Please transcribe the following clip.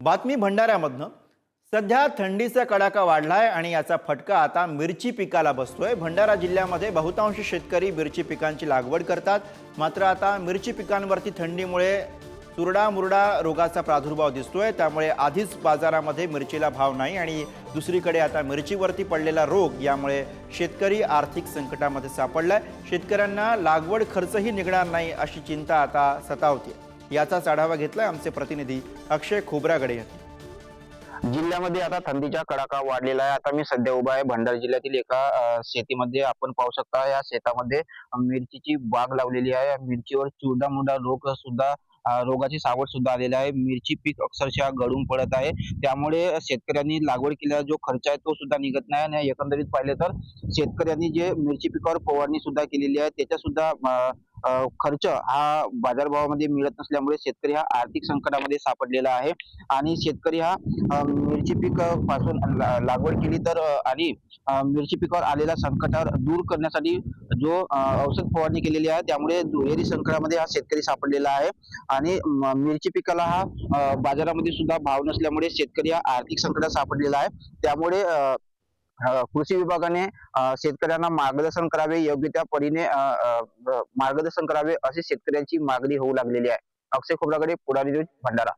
बातमी भंडाऱ्यामधनं सध्या थंडीचा कडाका वाढलाय आणि याचा फटका आता मिरची पिकाला बसतोय. भंडारा जिल्ह्यामध्ये बहुतांश शेतकरी मिरची पिकांची लागवड करतात. मात्र आता मिरची पिकांवरती थंडीमुळे तुरडा मुरडा रोगाचा प्रादुर्भाव दिसतोय. त्यामुळे आधीच बाजारामध्ये मिरचीला भाव नाही आणि दुसरीकडे आता मिरचीवरती पडलेला रोग यामुळे शेतकरी आर्थिक संकटामध्ये सापडलाय. शेतकऱ्यांना लागवड खर्चही निघणार नाही अशी चिंता आता सतावते याचाच आढावा घेतलाय आमचे प्रतिनिधी अक्षय खोबरागडे यांनी. जिल्ह्यामध्ये आता थंडीचा कडाका वाढलेला आहे. आता मी सध्या उभा आहे. भंडारा जिल्ह्यातील एका शेतीमध्ये आपण पाहू शकता या शेतामध्ये मिरचीची बाग लावलेली आहे. मिरचीवर चुरडा मुरडा रोग सुद्धा रोगाची सावट सुद्धा आलेली आहे. मिरची पीक अक्षरशः गळून पडत आहे. त्यामुळे शेतकऱ्यांनी लागवड केलेला जो खर्च आहे तो सुद्धा निघत नाही. आणि एकंदरीत पाहिले तर शेतकऱ्यांनी जे मिरची पिकावर फवारणी सुद्धा केलेली आहे त्याच्या सुद्धा खर्च हा बाजारभावामध्ये मिळत नसल्यामुळे शेतकरी हा आर्थिक संकटामध्ये सापडलेला आहे. आणि शेतकरी हा मिरची पीकपासून लागवड केली तर आणि मिरची पिकावर आलेल्या संकटावर दूर करण्यासाठी जो औषध फवारणी केलेली आहे त्यामुळे दुहेरी संकटामध्ये हा शेतकरी सापडलेला आहे. आणि मिरची पिकाला हा बाजारामध्ये सुद्धा भाव नसल्यामुळे शेतकरी हा आर्थिक संकटात सापडलेला आहे. त्यामुळे कृषी विभागाने शेतकऱ्यांना मार्गदर्शन करावे योग्य त्या परीने मार्गदर्शन करावे अशी शेतकऱ्यांची मागणी होऊ लागलेली आहे. अक्षय खोबरागडे पुढारी न्यूज भंडारा.